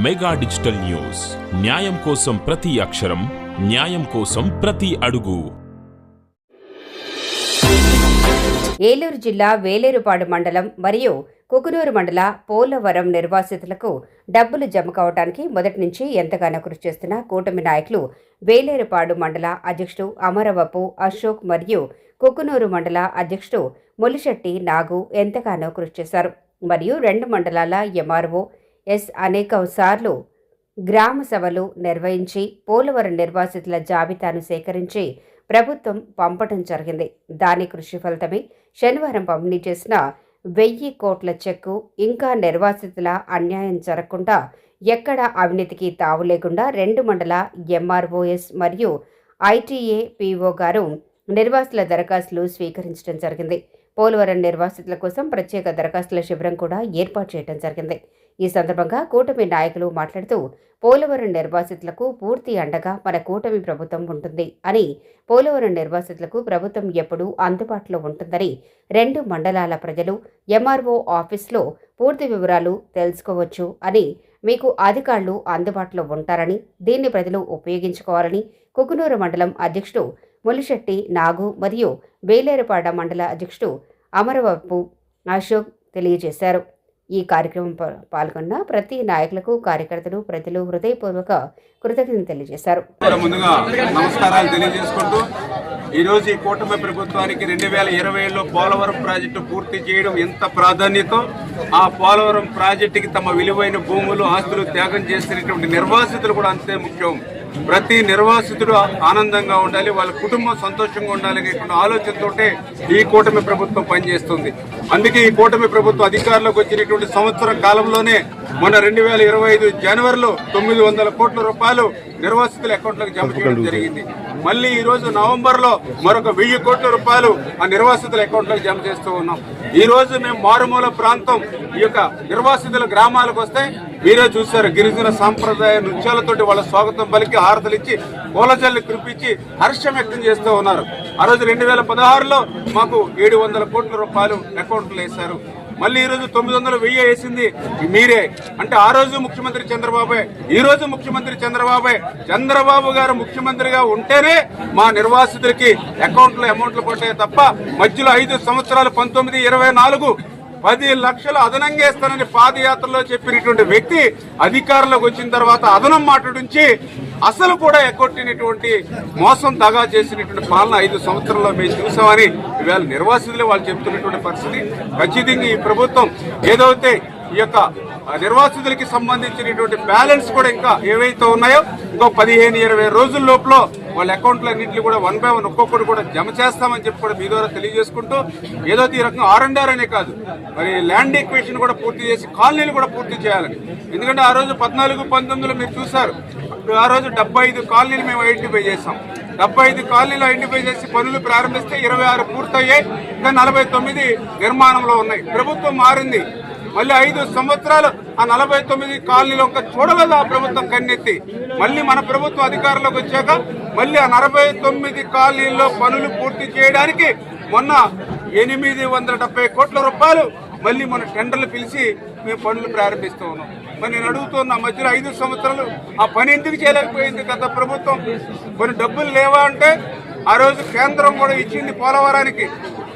Mega digital news. న్యాయం కోసం ప్రతి అక్షరం న్యాయం కోసం ప్రతి అడుగు. ఏలూరు జిల్లా వేలేరుపాడు మండలం మరియు కుకునూరు మండల పోలవరం నిర్వాసితులకు డబ్బులు జమ కావడానికి మొదటి నుంచి ఎంతగానో కృషి చేస్తున్న కూటమి నాయకులు వేలేరుపాడు మండల అధ్యక్షుడు అమరవపు అశోక్ మరియు కుకునూరు మండల అధ్యక్షుడు ములిశెట్టి నాగు ఎంతగానో కృషి చేశారు. మరియు రెండు మండలాల ఎంఆర్ఓ ఎస్ అనేక సార్లు గ్రామ సభలు నిర్వహించి పోలవరం నిర్వాసితుల జాబితాను సేకరించి ప్రభుత్వం పంపటం జరిగింది. దాని కృషి ఫలితమే శనివారం పంపిణీ చేసిన వెయ్యి కోట్ల చెక్కు ఇంకా నిర్వాసితుల అన్యాయం జరగకుండా ఎక్కడ అవినీతికి తావు లేకుండా రెండు మండల ఎంఆర్ఓఎస్ మరియు ఐటీఏ పీఓ గారు నిర్వాసితుల దరఖాస్తులు స్వీకరించడం జరిగింది. పోలవరం నిర్వాసితుల కోసం ప్రత్యేక దరఖాస్తుల శిబిరం కూడా ఏర్పాటు చేయడం జరిగింది. ఈ సందర్భంగా కూటమి నాయకులు మాట్లాడుతూ పోలవరం నిర్వాసితులకు పూర్తి అండగా మన కూటమి ప్రభుత్వం ఉంటుంది అని పోలవరం నిర్వాసితులకు ప్రభుత్వం ఎప్పుడూ అందుబాటులో ఉంటుందని రెండు మండలాల ప్రజలు ఎంఆర్ఓ ఆఫీస్లో పూర్తి వివరాలు తెలుసుకోవచ్చు అని మీకు అధికారులు అందుబాటులో ఉంటారని దీన్ని ప్రజలు ఉపయోగించుకోవాలని కుకునూరు మండలం అధ్యక్షుడు ములిశెట్టి నాగు మరియు బేలేరుపాడ మండల అధ్యక్షుడు అమరవప్పు అశోక్ తెలియజేశారు. ఈ కార్యక్రమం పాల్గొన్న ప్రతి నాయకులకు కార్యకర్తలు ప్రజలు హృదయపూర్వక కృతజ్ఞతలు తెలియజేశారు. ముందుగా నమస్కారాలు తెలియజేసుకుంటూ ఈ రోజు ఈ కూటమి ప్రభుత్వానికి రెండు వేల ఇరవైలో పోలవరం ప్రాజెక్టు పూర్తి చేయడం ఎంత ప్రాధాన్యత ఆ పోలవరం ప్రాజెక్టుకి తమ విలువైన భూములు ఆస్తులు త్యాగం చేసినటువంటి నిర్వాసితులు కూడా అంతే ముఖ్యం. ప్రతి నిర్వాసితుడు ఆనందంగా ఉండాలి వాళ్ళ కుటుంబం సంతోషంగా ఉండాలి అనేటువంటి ఆలోచనతోటే ఈ కూటమి ప్రభుత్వం పనిచేస్తుంది. అందుకే ఈ కూటమి ప్రభుత్వం అధికారంలోకి వచ్చినటువంటి సంవత్సరం కాలంలోనే మొన్న రెండు వేల ఇరవై ఐదు జనవరిలో తొమ్మిది వందల కోట్ల రూపాయలు నిర్వాసితుల అకౌంట్లకు జమ చేయడం జరిగింది. మళ్ళీ ఈ రోజు నవంబర్లో మరొక వెయ్యి కోట్ల రూపాయలు ఆ నిర్వాసితుల అకౌంట్లకు జమ చేస్తూ ఉన్నాం. ఈ రోజు మేము మారుమూల ప్రాంతం ఈ యొక్క నిర్వాసితుల గ్రామాలకు వస్తే మీరే చూశారు గిరిజన సాంప్రదాయ నృత్యాలతోటి వాళ్ళ స్వాగతం పలికి హారతలు ఇచ్చి పూలజల్లి కురిపించి హర్షం వ్యక్తం చేస్తూ ఉన్నారు. ఆ రోజు రెండు వేల పదహారులో మాకు ఏడు వందల కోట్ల రూపాయలు అకౌంట్లు వేశారు. మళ్ళీ ఈరోజు తొమ్మిది వందలు వెయ్యి వేసింది మీరే. అంటే ఆ రోజు ముఖ్యమంత్రి చంద్రబాబే ఈ రోజు ముఖ్యమంత్రి చంద్రబాబే చంద్రబాబు గారు ముఖ్యమంత్రిగా ఉంటేనే మా నిర్వాసితులకి అకౌంట్లో అమౌంట్లు పడ్డాయి తప్ప మధ్యలో ఐదు సంవత్సరాలు పంతొమ్మిది ఇరవై నాలుగు పది లక్షలు అదనంగా ఇస్తానని పాదయాత్రలో చెప్పినటువంటి వ్యక్తి అధికారంలోకి వచ్చిన తర్వాత అదనం మాట్లాడించి అసలు కూడా ఎగ్గొట్టినటువంటి మోసం దగా చేసినటువంటి పాలన ఐదు సంవత్సరాల్లో మేము చూసామని ఇవాళ నిర్వాసితులు వాళ్ళు చెప్తున్నటువంటి పరిస్థితి. ఖచ్చితంగా ఈ ప్రభుత్వం ఏదైతే ఈ యొక్క నిర్వాసితులకి సంబంధించినటువంటి బ్యాలెన్స్ కూడా ఇంకా ఏవైతే ఉన్నాయో ఇంకో పదిహేను ఇరవై రోజుల లోపల వాళ్ళ అకౌంట్లు అన్నింటినీ కూడా వన్ బై వన్ ఒక్కొక్కటి కూడా జమ చేస్తామని చెప్పి కూడా మీ ద్వారా తెలియజేసుకుంటూ ఏదో ఈ రకంగా ఆర్ అండ్ ఆర్ అనే కాదు మరి ల్యాండ్ ఈక్వేషన్ కూడా పూర్తి చేసి కాలనీలు కూడా పూర్తి చేయాలని. ఎందుకంటే ఆ రోజు పద్నాలుగు పంతొమ్మిదిలో మీరు చూశారు ఆ రోజు డెబ్బై ఐదు కాలనీలు మేము ఐడెంటిఫై చేసాం డెబ్బై ఐదు కాలనీలు ఐడెంటిఫై చేసి పనులు ప్రారంభిస్తే ఇరవై ఆరు పూర్తయ్యాయి. ఇంకా నలభై తొమ్మిది నిర్మాణంలో ఉన్నాయి. ప్రభుత్వం మారింది. మళ్ళీ ఐదు సంవత్సరాలు ఆ నలభై తొమ్మిది కాలనీలో ఒక చూడలేదు ఆ ప్రభుత్వం కన్నెత్తి? మళ్ళీ మన ప్రభుత్వం అధికారంలోకి వచ్చాక మళ్ళీ ఆ నలభై తొమ్మిది కాలనీల్లో పనులు పూర్తి చేయడానికి మొన్న ఎనిమిది వందల డెబ్బై కోట్ల రూపాయలు మళ్ళీ మన టెండర్లు పిలిచి మేము పనులు ప్రారంభిస్తూ ఉన్నాం. మరి నేను అడుగుతున్నా మధ్యలో ఐదు సంవత్సరాలు ఆ పని ఎందుకు చేయలేకపోయింది గత ప్రభుత్వం? కొన్ని డబ్బులు లేవా అంటే ఆ రోజు కేంద్రం కూడా ఇచ్చింది పోలవరానికి.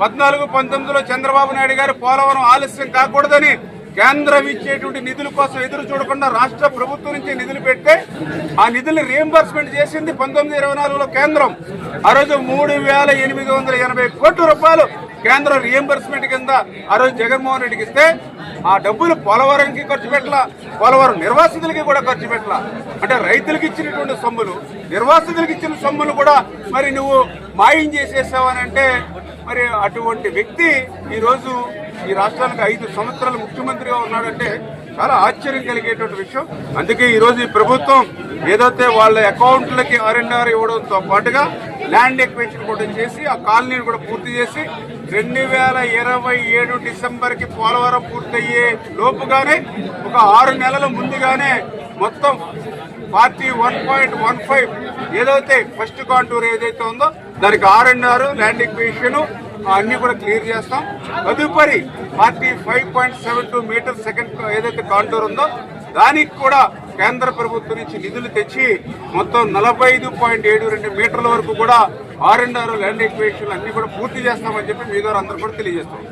పద్నాలుగు పంతొమ్మిదిలో చంద్రబాబు నాయుడు గారు పోలవరం ఆలస్యం కాకూడదని కేంద్రం ఇచ్చేటువంటి నిధుల కోసం ఎదురు చూడకుండా రాష్ట్ర ప్రభుత్వం నుంచి నిధులు పెడితే ఆ నిధులు రీఎంబర్స్మెంట్ చేసింది పంతొమ్మిది ఇరవై నాలుగులో కేంద్రం. ఆ రోజు మూడు వేల ఎనిమిది వందల ఎనభై కోట్ల రూపాయలు కేంద్రం రీఎంబర్స్మెంట్ కింద ఆ రోజు జగన్మోహన్ రెడ్డికి ఇస్తే ఆ డబ్బులు పోలవరంకి ఖర్చు పెట్టలా పోలవరం నిర్వాసితులకి కూడా ఖర్చు పెట్టలా. అంటే రైతులకు ఇచ్చినటువంటి సొమ్ములు నిర్వాసితులకు ఇచ్చిన సొమ్ములు కూడా మరి నువ్వు మాయం చేసేసావని అంటే మరి అటువంటి వ్యక్తి ఈరోజు ఈ రాష్ట్రానికి ఐదు సంవత్సరాలు ముఖ్యమంత్రిగా ఉన్నాడంటే చాలా ఆశ్చర్యం కలిగేటువంటి విషయం. అందుకే ఈరోజు ఈ ప్రభుత్వం ఏదైతే వాళ్ళ అకౌంట్లకి ఆర్ఎన్ఆర్ ఇవ్వడంతో పాటుగా ల్యాండ్ ఎక్వేషన్ కూడా చేసి ఆ కాలనీని కూడా పూర్తి చేసి రెండు వేల ఇరవై ఏడు డిసెంబర్కి పోలవరం పూర్తయ్యే లోపుగానే ఒక ఆరు నెలల ముందుగానే మొత్తం party one point one five ఏదైతే ఫస్ట్ కాంటూర్ ఏదైతే ఉందో దానికి R and R land acquisition అన్ని కూడా క్లియర్ చేస్తాం. తదుపరి party five point seven two meter second ఏదైతే కాంటూర్ ఉందో దానికి కూడా కేంద్ర ప్రభుత్వం నుంచి నిధులు తెచ్చి మొత్తం నలభై ఐదు పాయింట్ ఏడు రెండు మీటర్ల వరకు కూడా R and R land acquisition అన్ని కూడా పూర్తి చేస్తామని చెప్పి మీ ద్వారా అందరూ కూడా తెలియజేస్తాం.